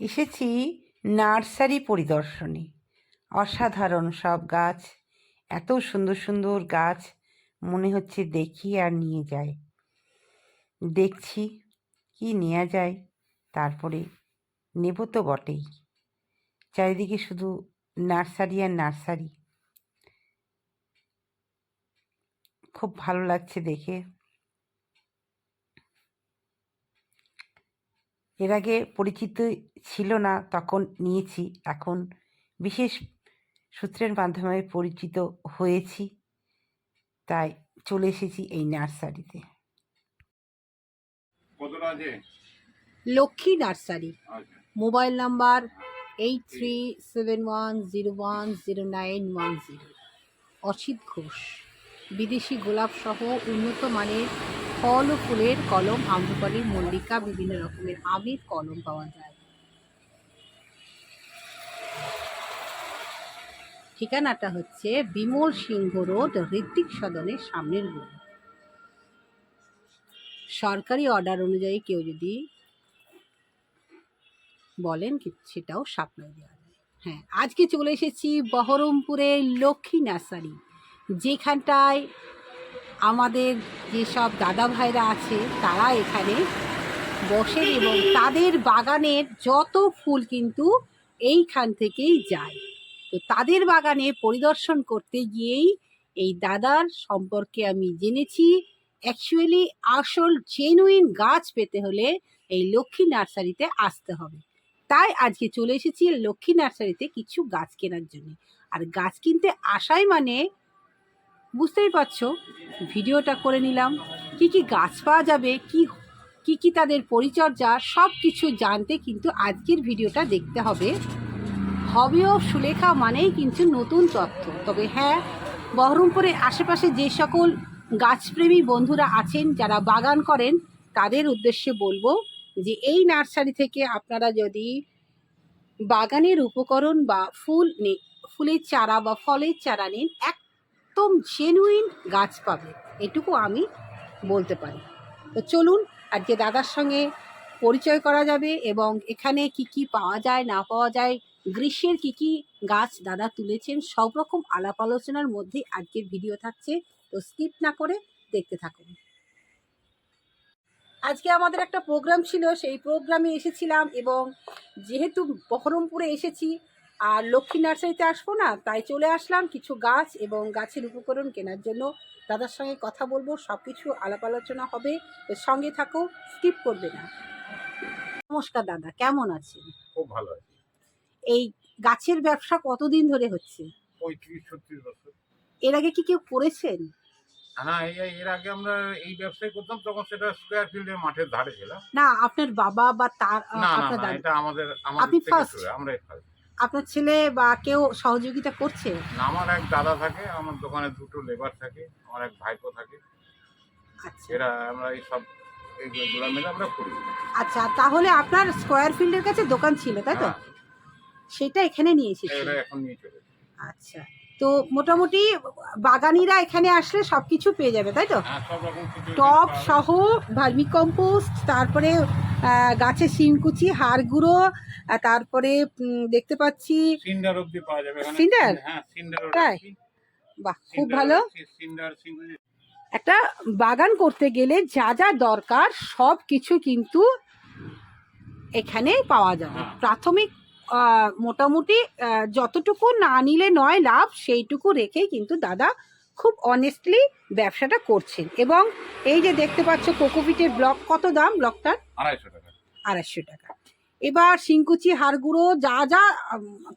এসেছি নার্সারি পরিদর্শনে। অসাধারণ সব গাছ, এত সুন্দর সুন্দর গাছ মনে হচ্ছে দেখি আর নিয়ে যাই। দেখছি কি নেওয়া যায়, তারপরে নেব তো বটেই। চারিদিকে শুধু নার্সারি আর নার্সারি। খুব ভালো লাগছে দেখে। এর আগে পরিচিত ছিল না তখন নিয়েছি। এখন বিশেষ সূত্রের মাধ্যমে পরিচিত হয়েছি তাই চলে এসেছি এই নার্সারিতে। লক্ষ্মী নার্সারি। আচ্ছা। Mobile number eight three seven one zero one zero nine one zero. Asit Ghosh. বিদেশি গোলাপ সহ উন্নত মানের ফল ও ফুলের কলম, আম্রপালি, মল্লিকা, বিভিন্ন রকমের আমের কলম পাওয়া যায়। ঠিকানাটা হচ্ছে বিমল সিংহ রোড ঋত্বিক সদনের সামনের রোড। সরকারি অর্ডার অনুযায়ী কেউ যদি বলেন সেটাও সাপ্লাই দেওয়া যায়। হ্যাঁ আজকে চলে এসেছি বহরমপুরের লক্ষ্মী নার্সারি, যেখানটায় আমাদের যেসব দাদা ভাইরা আছে, তারা এখানে বসেন এবং তাদের বাগানের যত ফুল কিন্তু এইখান থেকেই যায়। তো তাদের বাগানে পরিদর্শন করতে গিয়েই এই দাদার সম্পর্কে আমি জেনেছি। অ্যাকচুয়ালি আসল জেনুইন গাছ পেতে হলে এই লক্ষ্মী নার্সারিতে আসতে হবে। তাই আজকে চলে এসেছি লক্ষ্মী নার্সারিতে কিছু গাছ কেনার জন্য। আর গাছ কিনতে আসাই মানে বুঝতেই পারছ, ভিডিওটা করে নিলাম। কি কি গাছ পাওয়া যাবে, কি কি কি তাদের পরিচর্যা সব কিছু জানতে কিন্তু আজকের ভিডিওটা দেখতে হবে। হবেও সুলেখা মানেই কিন্তু নতুন তথ্য। তবে হ্যাঁ বহরমপুরের আশেপাশে যে সকল গাছপ্রেমী বন্ধুরা আছেন, যারা বাগান করেন, তাদের উদ্দেশ্যে বলব যে এই নার্সারি থেকে আপনারা যদি বাগানের উপকরণ বা ফুল ফুলের চারা বা ফলের চারা নিন একদম জেনুইন গাছ পাবে, এটুকু আমি বলতে পারি। তো চলুন, আজকে দাদার সঙ্গে পরিচয় করা যাবে এবং এখানে কি কি পাওয়া যায়, না পাওয়া যায়, গ্রীষ্মের কি কি গাছ দাদা তুলেছেন, সব রকম আলাপ আলোচনার মধ্যে আজকের ভিডিও থাকছে, তো স্কিপ না করে দেখতে থাকুন। আজকে আমাদের একটা প্রোগ্রাম ছিল, সেই প্রোগ্রামে এসেছিলাম এবং যেহেতু বহরমপুরে এসেছি আর লক্ষ্মী নার্সারিতে আসব না তাই চলে আসলাম কিছু গাছ এবং গাছের উপকরণ কেনার জন্য। দাদার সঙ্গে কথা বলব সব কিছু আলাপ আলোচনা হবে সঙ্গে থাকো স্কিপ করবে না। নমস্কার দাদা কেমন আছেন? খুব ভালো আছে। এই গাছের ব্যবসা কতদিন ধরে হচ্ছে? পঁয়ত্রিশ ছত্রিশ বছর। এর আগে কি কেউ করেছেন? হ্যাঁ এর আগে আমরা এই ব্যবসায় করতাম তখন সেটা স্কোয়ার ফিল্ডের মাঠের ধারে ছিল না আপনার বাবা বা তার না না এটা আমাদের আমাদের first? আমরাই first। আপনার ছেলে বা কেউ সহযোগিতা করছে? আমার এক দাদা থাকে আমার দোকানে দুটো লেবার থাকে আমার এক ভাইপো থাকে। আচ্ছা। এরা আমরা এই সব এইগুলো মিলে আমরা করি। আচ্ছা তাহলে আপনার স্কোয়ার ফিল্ডের কাছে দোকান ছিল তাই তো? হ্যাঁ, সেটা এখানে নিয়ে এসেছি এখন নিয়ে চলে আচ্ছা। তো মোটামুটি বাগানিরা এখানে আসলে সব কিছু পেয়ে যাবে তাই তো হ্যাঁ টব সহ ভার্মি কম্পোস্ট তারপরে গাছের শিমকুচি হাড় গুঁড়ো তারপরে দেখতে পাচ্ছি সিন্ডার? হ্যাঁ তাই? বাহ খুব ভালো একটা বাগান করতে গেলে যা যা দরকার সব কিছু কিন্তু এখানে পাওয়া যাবে হ্যাঁ। প্রাথমিক মোটামুটি যতটুকু না নিলে নয় লাভ সেইটুকু রেখেই কিন্তু দাদা খুব অনেস্টলি ব্যবসাটা করছেন। এবং এই যে দেখতে পাচ্ছ কোকোপিটের ব্লক কত দাম ব্লকটার? আড়াইশো টাকা। আড়াইশো টাকা। এবার শিংকুচি হাড়গুঁড়ো যা যা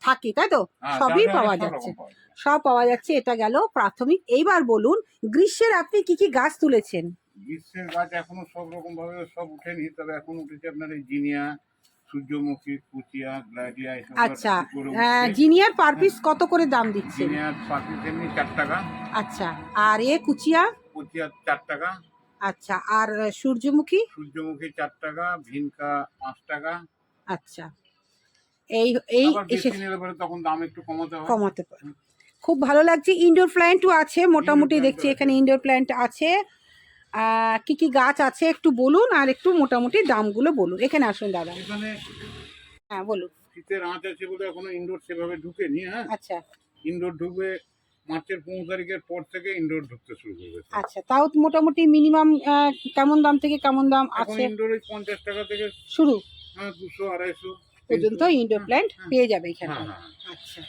থাকে তাই তো? হ্যাঁ, সবই পাওয়া যাচ্ছে। সব পাওয়া যাচ্ছে এটা গেল প্রাথমিক। এইবার বলুন গ্রীষ্মের আপনি কি কি গাছ তুলেছেন? গ্রীষ্মের গাছ এখনও সব রকম ভাবে সব উঠেনি তবে এখন উঠেছে আপনার এই জিনিয়া সূর্যমুখী কুচিয়া গ্লাডিয়া এসব আচ্ছা করে জিনিয়ার পার পিস কত করে দাম দিচ্ছেন? জিনিয়ার পাখি তেমনি চার টাকা। আচ্ছা আর এ কুচিয়া? কুচিয়া চার টাকা। আচ্ছা আর সূর্যমুখী? সূর্যমুখী চার টাকা ভিনকা পাঁচ টাকা। আচ্ছা এই এই পরে তখন দাম একটু কমাতে হয়। কমাতে পারে। খুব ভালো লাগছে ইনডোর প্ল্যান্টও আছে মোটামুটি দেখছি এখানে ইনডোর প্ল্যান্ট আছে। কি কি গাছ আছে একটু বলুন আর একটু মোটামুটি দামগুলো বলুন। এখানে আসুন দাদা। এখানে হ্যাঁ বলুন। শীতের আঁচ আছে বলে এখনও ইনডোর সেভাবে ঢুকেনি হ্যাঁ? আচ্ছা। ইনডোর ঢুকবে মার্চের পনেরো তারিখের পর থেকে ইনডোর ঢুকতে শুরু করবে আচ্ছা তাও মোটামুটি মিনিমাম কেমন দাম থেকে কেমন দাম আছে? ইনডোর ওই পঞ্চাশ টাকা থেকে শুরু। হ্যাঁ দুশো আড়াইশো। পর্যন্ত। ইনডোর প্ল্যান্ট হ্যাঁ, পেয়ে যাবে এখানে হ্যাঁ হ্যাঁ। আচ্ছা।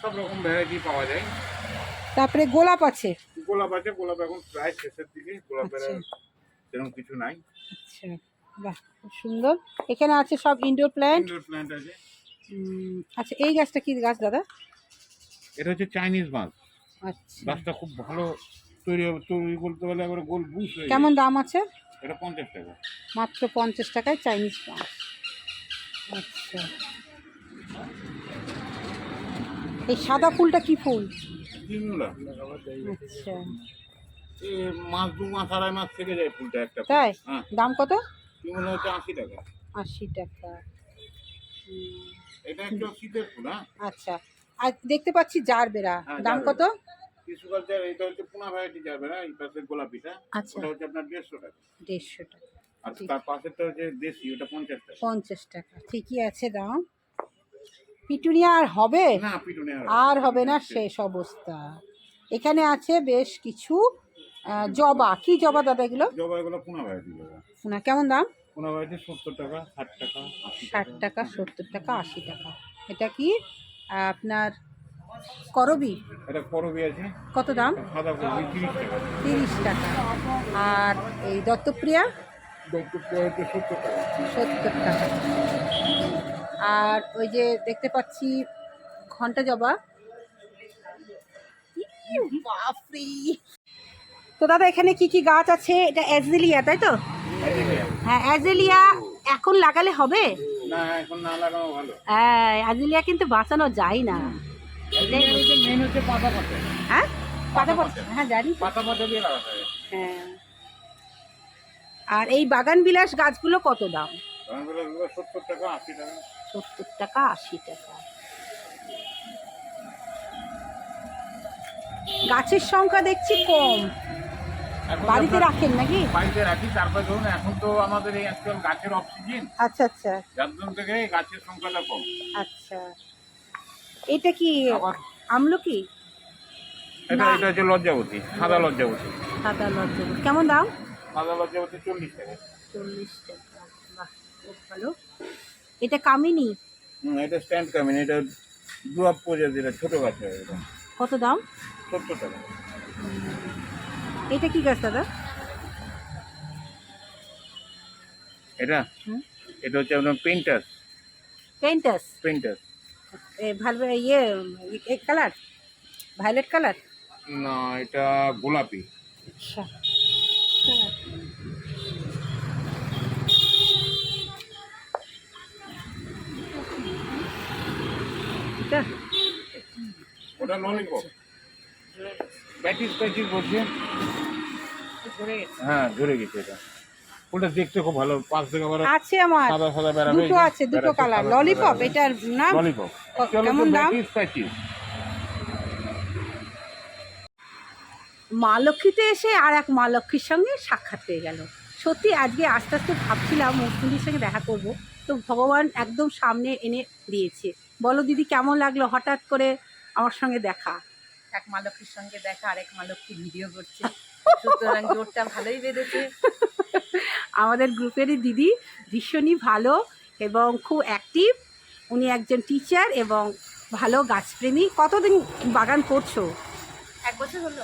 সব রকম ভ্যারাইটি পাওয়া যায়। তারপরে গোলাপ আছে। গোলাপ আছে গোলাপ এখন প্রায় শেষের দিকে গোলাপের আচ্ছা। সেরকম কিছু নাই। আচ্ছা বাহ খুব সুন্দর। এখানে আছে সব ইনডোর প্ল্যান্ট ইনডোর প্ল্যান্ট আছে। আচ্ছা এই গাছটা কি গাছ দাদা? এটা হচ্ছে চাইনিজ মাছ। আচ্ছা। গাছটা খুব ভালো তৈরি হবে তৈরি করতে পারলে একবার গোল বুশ কেমন দাম আছে? এটা পঞ্চাশ টাকা। মাত্র পঞ্চাশ টাকায় চাইনিজ মাছ। আচ্ছা। এই সাদা ফুলটা কি ফুল? তিনগুলা আচ্ছা। মাস দু মাস আড়াই মাস থেকে যায় ফুলটা একটা তাই? হ্যাঁ। দাম কত? তিনগুলো হচ্ছে আশি টাকা। আশি টাকা। এটা একটু শীতের ফুল হ্যাঁ। আচ্ছা। আর দেখতে পাচ্ছি জারবেরা। হ্যাঁ, দাম কত? এটা হচ্ছে পুনা ভ্যারাইটি এই পাশের গোলাপিটা আচ্ছা। ওটা হচ্ছে আপনার দেড়শো টাকা। দেড়শো টাকা। আর। তার পাশেরটা হচ্ছে দেশি ওটা পঞ্চাশ টাকা। পঞ্চাশ টাকা। ঠিকই আছে দাম। পিটুনিয়া আর হবে? না আর হবে না। শেষ অবস্থা। এখানে আছে বেশ কিছু জবা। কি জবা দাদা এগুলো? জবা এগুলো পুনা ভ্যারাইটি জবা না কেমন দাম? পুনা ভ্যারাইটি সত্তর টাকা ষাট টাকা ষাট টাকা সত্তর টাকা আশি টাকা। এটা কি আপনার করবি? এটা করবি আছে। কত দাম? সাদা করবি তিরিশ টাকা। তিরিশ টাকা। আর এই দত্তপ্রিয়া? ডক্টর হচ্ছে সত্তর টাকা। সত্তর টাকা। আর ওই যে দেখতে পাচ্ছি ঘণ্টা জবা। তো দাদা এখানে কি কি গাছ আছে? এটা অ্যাজেলিয়া তাই তো? হ্যাঁ অ্যাজেলিয়া এখন লাগালে হবে? হ্যাঁ অ্যাজেলিয়া কিন্তু বাঁচানো যায় না। হ্যাঁ? পাতা পাতা হ্যাঁ জানি। পাতা পাতা দিয়ে লাগাতে হ্যাঁ। আর এই বাগান বিলাস গাছগুলো কত দাম? সত্তর টাকা আশি টাকা। সত্তর টাকা আশি টাকা গাছের সংখ্যা দেখছি কম। বাড়িতে রাখেন নাকি? বাড়িতে রাখি তারপরে ধরুন এখন তো আমাদের এই অ্যাকচুয়াল গাছের অক্সিজেন আচ্ছা আচ্ছা। যার জন্য থেকে গাছের সংখ্যাটা কম। আচ্ছা। এটা কি আমলকি? এটা। এটা হচ্ছে লজ্জাবতী সাদা লজ্জাবতী। সাদা লজ্জা কেমন দাম? সাদা লজ্জাবতী চল্লিশ টাকা। চল্লিশ টাকা। খুব ভালো। এটা কামিনী? এটা স্ট্যান্ড কামিন এটা দুয়াব প্রজাতির ছোট গাছ কত দাম? সত্তর টাকা। এটা কি গাছ দাদা? এটা। এটা হচ্ছে আপনার পেন্টাস পেন্টাস পেন্টাস ভালো ইয়ে এক কালার? Violet colour? না এটা গোলাপি। আচ্ছা। এটা? ওটা ললিপপ প্যাটিস প্যাটিস বলছে। হ্যাঁ ধরে গেছে এটা। ফুলটা দেখতে খুব ভালো। পাঁচ থেকে আবার আছে আমার। সাদা সাদা বেড়া দুটো আছে দুটো কালার ললিপপ এটার নাম? ললিপপ কেমন দাম? প্যাটিস মা লক্ষ্মীতে এসে আর এক মা লক্ষ্মীর সঙ্গে সাক্ষাৎ পেয়ে গেল। সত্যি আজকে আস্তে আস্তে ভাবছিলাম মুখ্যমন্ত্রীর সঙ্গে দেখা করব। তো ভগবান একদম সামনে এনে দিয়েছে। বলো দিদি কেমন লাগল হঠাৎ করে আমার সঙ্গে দেখা? এক মালক্ষীর সঙ্গে দেখা আরেক মালক্ষী ভিডিও করছে। সুতরাং জোরটা ভালোই বেঁধেছে। আমাদের গ্রুপেরই দিদি ভীষণই ভালো এবং খুব অ্যাক্টিভ উনি একজন টিচার এবং ভালো গাছপ্রেমী। কতদিন বাগান করছ? এক বছর হলো।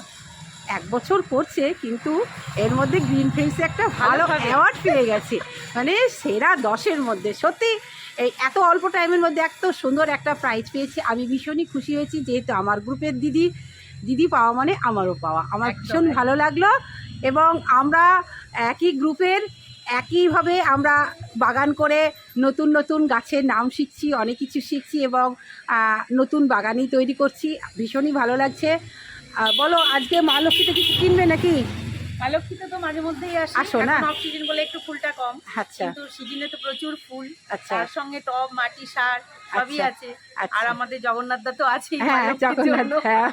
এক বছর করছে কিন্তু এর মধ্যে গ্রিন ফ্রেন্ডসে একটা ভালো। অ্যাওয়ার্ড পেয়ে গেছে। মানে সেরা দশের মধ্যে। সত্যি এই এত অল্প টাইমের মধ্যে এত সুন্দর একটা প্রাইজ পেয়েছি। আমি ভীষণই খুশি হয়েছি যেহেতু আমার গ্রুপের দিদি দিদি পাওয়া মানে আমারও পাওয়া। আমার ভীষণ ভালো লাগল এবং আমরা একই গ্রুপের একইভাবে আমরা বাগান করে নতুন নতুন গাছের নাম শিখছি অনেক কিছু শিখছি এবং নতুন বাগানই তৈরি করছি। ভীষণই ভালো লাগছে। আহ, বলো আজকে মা লক্ষ্মীতে কিছু কিনবে নাকি? মালক্ষীতে তো মাঝে মধ্যেই আসে। আসো না? অফ সিজন বলে একটু ফুলটা কম। আচ্ছা। কিন্তু সিজনে তো প্রচুর ফুল। আচ্ছা। তার সঙ্গে টব মাটি সার সবই আচ্ছা, আছে। আচ্ছা। আর আমাদের জগন্নাথ দা তো আছেই হ্যাঁ জগন্নাথ হ্যাঁ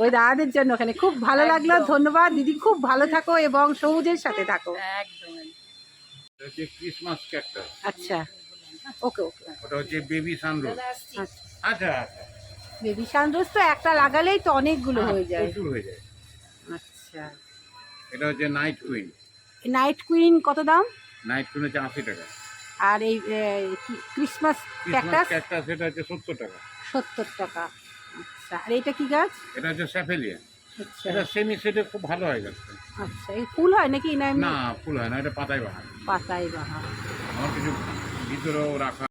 ওই দাদাদের জন্য ওখানে। খুব ভালো লাগল ধন্যবাদ। দিদি খুব ভালো থাকো এবং সবুজের সাথে থাকো। একদম ক্রিসমাস ক্যাক্টাস আচ্ছা। ওকে ওকে। ওটা হচ্ছে বেবি সানরোজ আচ্ছা আচ্ছা আচ্ছা। বেবি সানরোজ তো একটা লাগালেই তো অনেকগুলো হয়ে যায়। প্রচুর হয়ে যায়। আচ্ছা। এটা হচ্ছে নাইট কুইন নাইট কুইন কত দাম? নাইট কুইন হচ্ছে আশি টাকা। আর এই ক্রিসমাস ক্যাকটাস ক্যাকটাস সেটা হচ্ছে সত্তর টাকা। সত্তর টাকা। আচ্ছা আর এটা কি গাছ? এটা হচ্ছে স্যাফেলিয়া আচ্ছা। এটা সেমি সেটে খুব ভালো হয় গাছটা। আচ্ছা এই ফুল হয় নাকি না না ফুল হয় না এটা পাতায় বাহার পাতায় বাহার আমার কিছু ভিতরেও রাখা।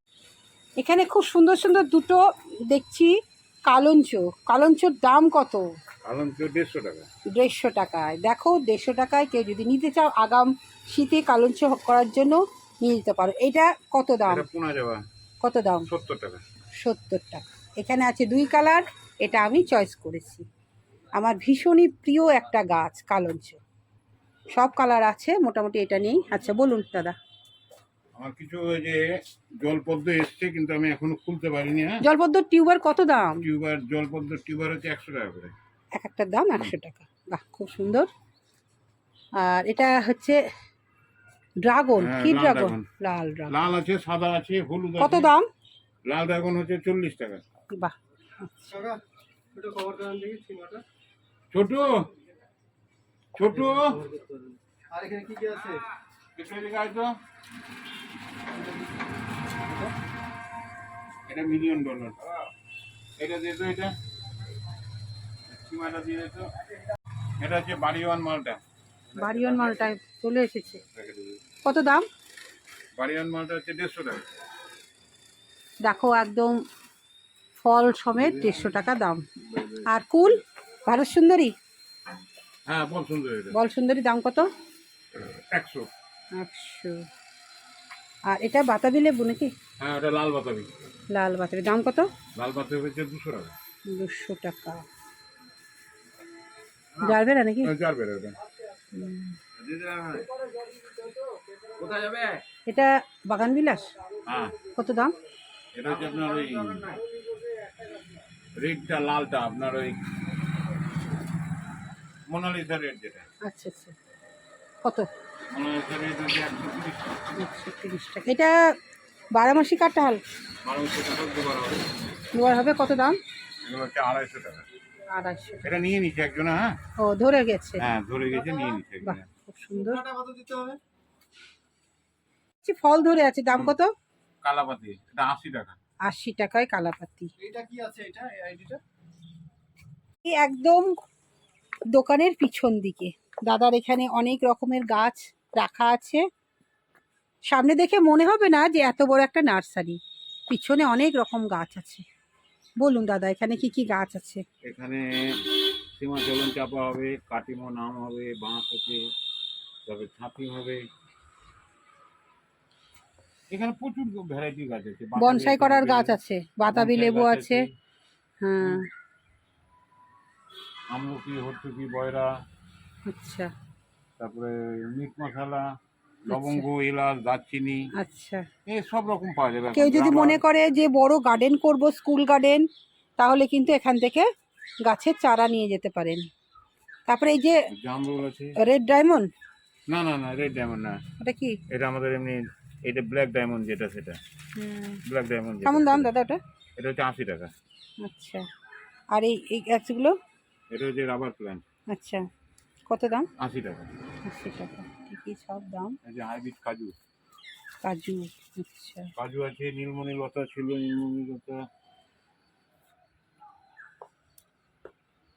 এখানে খুব সুন্দর সুন্দর দুটো দেখছি। কালঞ্চ কালঞ্চর দাম কত? তো দেড়শো টাকা। দেড়শো টাকায়। দেখো দেড়শো টাকায় কেউ যদি নিতে চাও আগাম শীতে কালঞ্চ করার জন্য নিয়ে যেতে পারো। এটা কত দাম? কত দাম? সত্তর টাকা। সত্তর টাকা। এখানে আছে দুই কালার এটা আমি চয়েস করেছি। আমার ভীষণই প্রিয় একটা গাছ কালঞ্চ। সব কালার আছে মোটামুটি এটা নেই আচ্ছা বলুন দাদা। আমার কিছু ওই যে জলপদ্ম এসছে কিন্তু আমি এখনও খুলতে পারিনি হ্যাঁ? জলপদ্ম টিউবার কত দাম? টিউবার জলপদ্ম টিউবার হচ্ছে একশো টাকা করে। এক একটার দাম একশো টাকা। বাহ খুব সুন্দর। আর এটা হচ্ছে ড্রাগন হ্যাঁ, কি ড্রাগন? লাল ড্রাগন। লাল আছে সাদা আছে হলুদ কত দাম? লাল ড্রাগন হচ্ছে চল্লিশ টাকা। বাহ। ছোট ছোট। আর এখানে কি কি আছে? এদিকে। এটা মিলিয়ন ডলার। এটা দিয়ে তো এটা। সীমাটা দিয়ে দে এটা হচ্ছে বাড়িওয়ান মালটা। বাড়িওয়ান চলে এসেছে। কত দাম? বাড়িওয়ান মালটা হচ্ছে দেড়শো টাকা। দেখো একদম ফল সমেত দেড়শো টাকা দাম। আর কুল? ভারত সুন্দরী? হ্যাঁ বল সুন্দর বল সুন্দরী দাম কত? একশো। একশো। আর এটা বাতাবি লেবু নাকি? হ্যাঁ ওটা লাল বাতাবি। লাল বাতাবি। দাম কত? লাল বাতাবি হচ্ছে দুশো টাকা। দুশো টাকা। না নাকি? চার বের ওটা এটা বাগান বিলাস? হ্যাঁ। কত দাম? এটা হচ্ছে আপনার ওই রেডটা লালটা আপনার ওই মোনালিসা রেড যেটা। আচ্ছা আচ্ছা। কত? টাকা। এটা বারামাসি কাঁঠাল দুবার হবে। কত দাম? আড়াইশো টাকা। আড়াইশো। এটা নিয়ে নিচ্ছে একজন হ্যাঁ? ও ধরে গেছে। হ্যাঁ ধরে গেছে নিয়ে নিচ্ছে খুব সুন্দর। আচ্ছা, ফল ধরে আছে দাম কত? কালাপাতি এটা আশি টাকা। আশি টাকায় কালাপাতি। এইটা কি আছে এটা আইডিটা? এই একদম দোকানের পিছন দিকে। দাদার এখানে অনেক রকমের গাছ রাখা আছে। সামনে দেখে মনে হবে না যে এত বড় একটা নার্সারি। পিছনে অনেক রকম গাছ আছে। বলুন দাদা এখানে কি কি গাছ আছে? এখানে সীমাচলন চাপা হবে কাটিমো নাম হবে বাঁশ আছে তবে ছাতি হবে। এখানে প্রচুর ভ্যারাইটি গাছ আছে। বনসাই করার গাছ আছে বাতাবি লেবু আছে। হ্যাঁ। আমলকি হর্তুকি বয়রা আচ্ছা। তারপরে মিট মশলা লবঙ্গ এলাচ দারচিনি আচ্ছা। এই সব রকম পাওয়া যাবে কেউ যদি মনে করে যে বড় গার্ডেন করব স্কুল গার্ডেন তাহলে কিন্তু এখান থেকে গাছের চারা নিয়ে যেতে পারেন। তারপরে এই যে জামরুল আছে। রেড ডায়মন্ড না না না রেড ডায়মন্ড না। এটা কি? এটা আমাদের এমনি এটা ব্ল্যাক ডায়মন্ড যেটা সেটা। ব্ল্যাক ডায়মন্ড কেমন দাম দাদা ওটা? এটা হচ্ছে আশি টাকা। আচ্ছা। আর এই এই গাছগুলো? এটা হচ্ছে রাবার প্ল্যান্ট আচ্ছা। কত দাম? আশি টাকা। আশি টাকা। ঠিকই সব দাম। এই যে হাইব্রিড কাজু। কাজু আচ্ছা। কাজু আছে নীলমণি লতা ছিল নীলমণি লতা।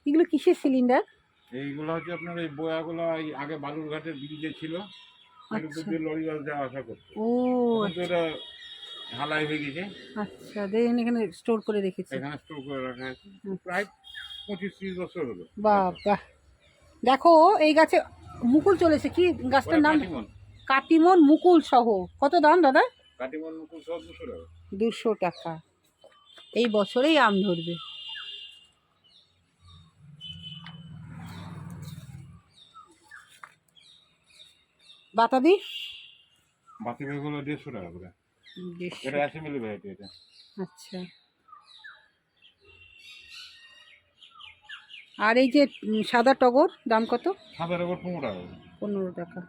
এগুলো কিসের সিলিন্ডার এইগুলো হচ্ছে আপনার এই বয়াগুলো এই আগে বালুরঘাটের ব্রিজে ছিল। আচ্ছা। দিয়ে লরি বাস যাওয়া আসা করতো। ও এটা ঢালাই হয়ে গেছে। আচ্ছা দেখেন এখানে স্টোর করে রেখেছে। এখানে স্টোর করে রাখা আছে। প্রায় পঁচিশ ত্রিশ বছর হলো। বাহ। দেখো এই গাছে মুকুল চলেছে কি গাছটার নাম? কাটিমন। মুকুল সহ। কত দাম দাদা? কাটিমন মুকুল সব দুশো টাকা। দুশো টাকা। এই বছরেই আম ধরবে। বাতাবি? বাকি বেগুলো দেড়শো টাকা করে। এটা অ্যাসেম্বলি ভ্যারাইটি এটা। আচ্ছা। আর এই যে সাদা টগর দাম কত? সাদা টগর পনেরো টাকা পনেরো টাকা।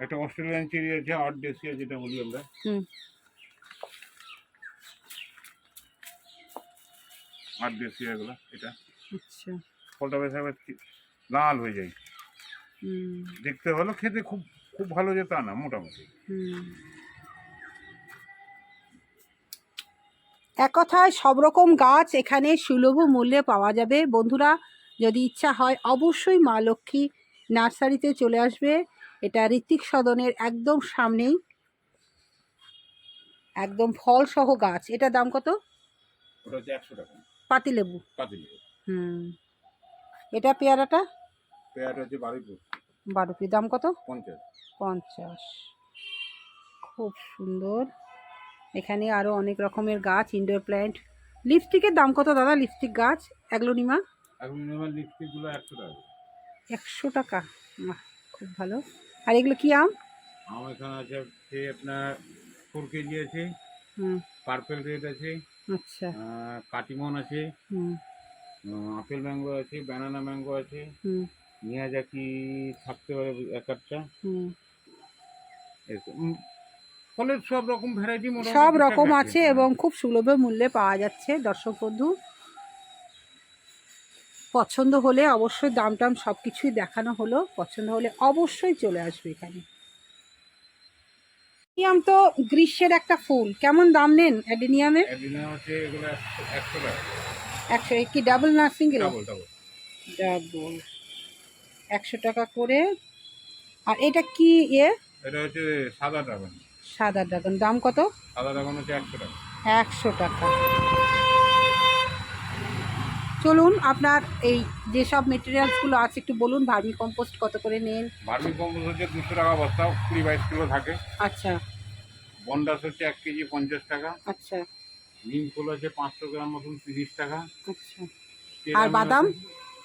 একটা অস্ট্রেলিয়ান চেরি আছে অর্ডেসিয়া যেটা বলি আমরা। হুম। দেশি এগুলো এটা। আচ্ছা। ফলটা বেশ লাল হয়ে যায়। দেখতে ভালো খেতে খুব খুব ভালো যে তা না মোটামুটি। হুম। এক কথায় সব রকম গাছ এখানে সুলভ মূল্যে পাওয়া যাবে। বন্ধুরা যদি ইচ্ছা হয় অবশ্যই মা লক্ষ্মী নার্সারিতে চলে আসবে। এটা ঋত্বিক সদনের একদম সামনেই। একদম ফল সহ গাছ। এটা দাম কত? পাতিলেবু। পাতিল হুম। এটা পেয়ারাটা? পেয়ারটা হচ্ছে বারো পি দাম কত? পঞ্চাশ। পঞ্চাশ। খুব সুন্দর। এখানে আরও অনেক রকমের গাছ ইনডোর প্ল্যান্ট লিপস্টিকের দাম কত দাদা? লিপস্টিক গাছ? অ্যাগ্লোনিমা? লিপস্টিকগুলো একশো টাকা। একশো টাকা। খুব ভালো। আর এগুলো কি আম? আমার এখানে আছে হচ্ছে আপনার ফোর কেজি আছে পার্পেল রেড আছে আচ্ছা। কাটিমন আছে আপেল ম্যাঙ্গো আছে ব্যানানা ম্যাঙ্গো আছে। হুম। মিয়াজাকি থাকতে পারে এক একটা। ফলের সব রকম ভ্যারাইটি সব রকম আছে এবং খুব সুলভ মূল্যে পাওয়া যাচ্ছে দর্শক বন্ধু। পছন্দ হলে অবশ্যই দাম টাম সব কিছুই দেখানো হলো। পছন্দ হলে অবশ্যই চলে আসবে এখানে। অ্যাডিনিয়াম তো গ্রীষ্মের একটা ফুল। কেমন দাম নেন অ্যাডিনিয়ামের একশো কি ডাবল না সিঙ্গেল ডাবল একশো টাকা করে। আর এটা কি ইয়ে এটা হচ্ছে সাদা ড্রাগন সাদা ড্রাগন দাম কত? সাদা ড্রাগন হচ্ছে একশো টাকা। একশো টাকা। চলুন আপনার এই যেসব মেটেরিয়ালসগুলো আছে একটু বলুন ভার্মি কম্পোস্ট কত করে নেন? ভার্মি কম্পোস্ট হচ্ছে দুশো টাকা বস্তা কুড়ি বাইশ কিলো থাকে। আচ্ছা। বন্ডাস হচ্ছে এক কেজি পঞ্চাশ টাকা। আচ্ছা। নিম ফুল আছে পাঁচশো গ্রাম মতন তিরিশ টাকা। আচ্ছা। আর বাদাম?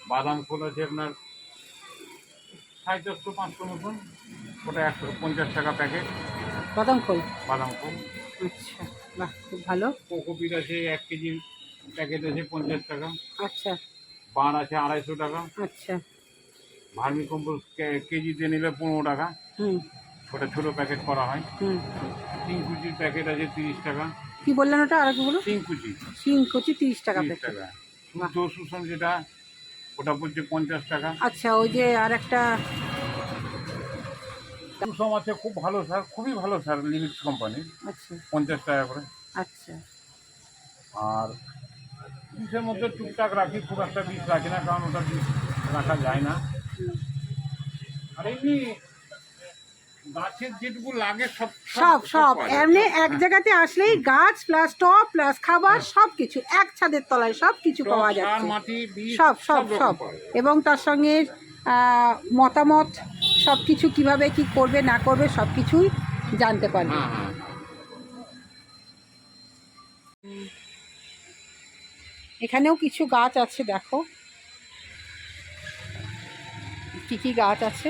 বাদাম ফুল আছে আপনার সাড়ে চারশো পাঁচশো মতন। ওটা একশো পঞ্চাশ টাকা প্যাকেট। বাদাম খোল। বাদাম ফুল আচ্ছা বাহ খুব ভালো। কোকোপিট আছে এক কেজি প্যাকেট আছে পঞ্চাশ টাকা। আচ্ছা। বাঁড় আছে আড়াইশো টাকা। আচ্ছা। ভার্মি কম্পোস্ট কেজিতে নিলে পনেরো টাকা। হুম। ওটা ছোটো প্যাকেট করা হয়। হুম। তিনকুচির প্যাকেট আছে তিরিশ টাকা। কি বললেন ওটা? আর বলুন। তিনকুচি শিং কচি তিরিশ টাকা তিরিশ প্যাকেট। টাকা। শোষণ যেটা ওটা পড়ছে পঞ্চাশ টাকা। আচ্ছা ওই যে আর একটা কুসুম আছে খুব ভালো সার খুবই ভালো সার লিমিক্স কোম্পানির আচ্ছা। পঞ্চাশ টাকা করে। আচ্ছা। আর বিষের মধ্যে টুকটাক রাখি খুব একটা বিষ রাখি না কারণ ওটা বিষ রাখা যায় না। আর এমনি গাছের যেটুকু লাগে সব সব সব এমনি এক জায়গাতে আসলেই গাছ প্লাস টপ প্লাস খাবার সব কিছু এক ছাদের তলায় সব কিছু পাওয়া যাচ্ছে। সব সব সব এবং তার সঙ্গে মতামত সব কিছু কীভাবে কি করবে না করবে সব কিছুই জানতে পারবে। হ্যাঁ হ্যাঁ। এখানেও কিছু গাছ আছে দেখো। কি কি গাছ আছে?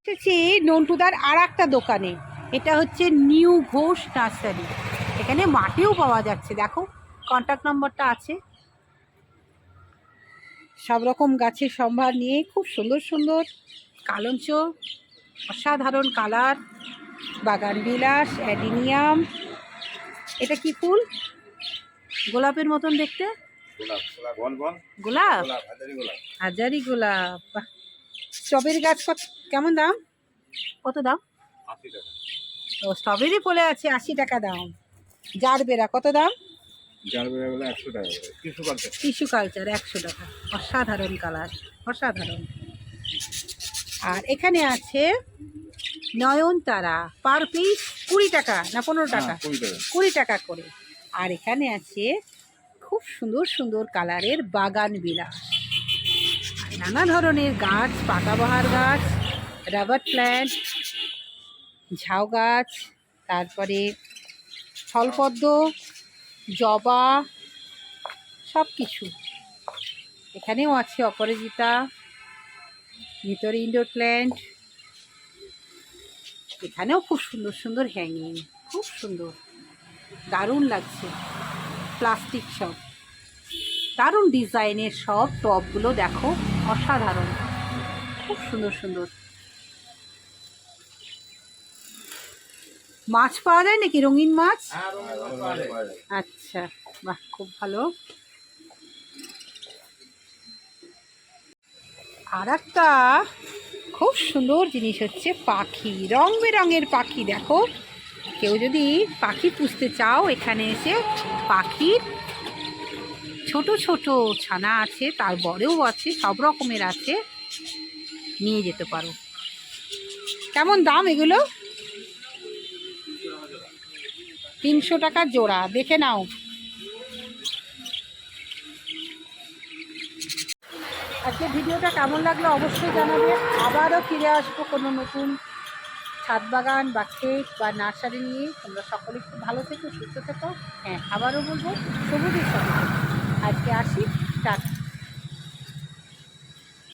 এসেছি নন্টুদার আর একটা দোকানে। এটা হচ্ছে নিউ ঘোষ নার্সারি। এখানে মাটিও পাওয়া যাচ্ছে দেখো কন্ট্যাক্ট নম্বরটা আছে। সব রকম গাছের সম্ভার নিয়ে খুব সুন্দর সুন্দর কালঞ্চ অসাধারণ কালার বাগান বিলাস অ্যাডিনিয়াম। এটা কি ফুল? গোলাপের মতন দেখতে? গোলাপ হাজারি গোলাপ। বাহ। স্ট্রবেরি গাছ কত কেমন দাম? কত দাম? ও স্ট্রবেরি ফলে আছে আশি টাকা দাম। জারবেরা কত দাম? যার বেড়াগুলো একশো টাকা করে। কালচার টিস্যু কালচার একশো টাকা। অসাধারণ কালার অসাধারণ। আর এখানে আছে নয়নতারা পার পিস কুড়ি টাকা না পনেরো টাকা? কুড়ি টাকা। কুড়ি টাকা করে। আর এখানে আছে খুব সুন্দর সুন্দর কালারের বাগান বিলাস। নানা ধরনের গাছ পাতাবাহার গাছ রাবার প্ল্যান্ট ঝাউ গাছ, তারপরে স্থলপদ্ম জবা সব কিছু এখানেও আছে অপরাজিতা, ভিতরে ইনডোর প্ল্যান্ট এখানেও খুব সুন্দর সুন্দর হ্যাঙ্গিং খুব সুন্দর। দারুণ লাগছে। প্লাস্টিক সব। দারুণ ডিজাইনের সব টবগুলো দেখো, অসাধারণ। খুব সুন্দর সুন্দর। মাছ পাওয়া যায় নাকি? রঙিন মাছ? আচ্ছা বাহ খুব ভালো। আর একটা খুব সুন্দর জিনিস হচ্ছে পাখি রং বেরঙের পাখি দেখো। কেউ যদি পাখি পুষতে চাও এখানে এসে পাখির ছোট ছোট ছানা আছে তার বড়েও আছে সব রকমের আছে নিয়ে যেতে পারো। কেমন দাম এগুলো? তিনশো টাকা জোড়া, দেখে নাও। আজকে ভিডিওটা কেমন লাগল অবশ্যই জানাবে। আবারও ফিরে আসব কোনো নতুন ছাদ বাগান বা ক্ষেত বা নার্সারি নিয়ে। তোমরা সকলে খুব ভালো থেকো, সুস্থ থেকো। হ্যাঁ আবারও বলব সবুজের সঙ্গে আজকে আসি, টাটা।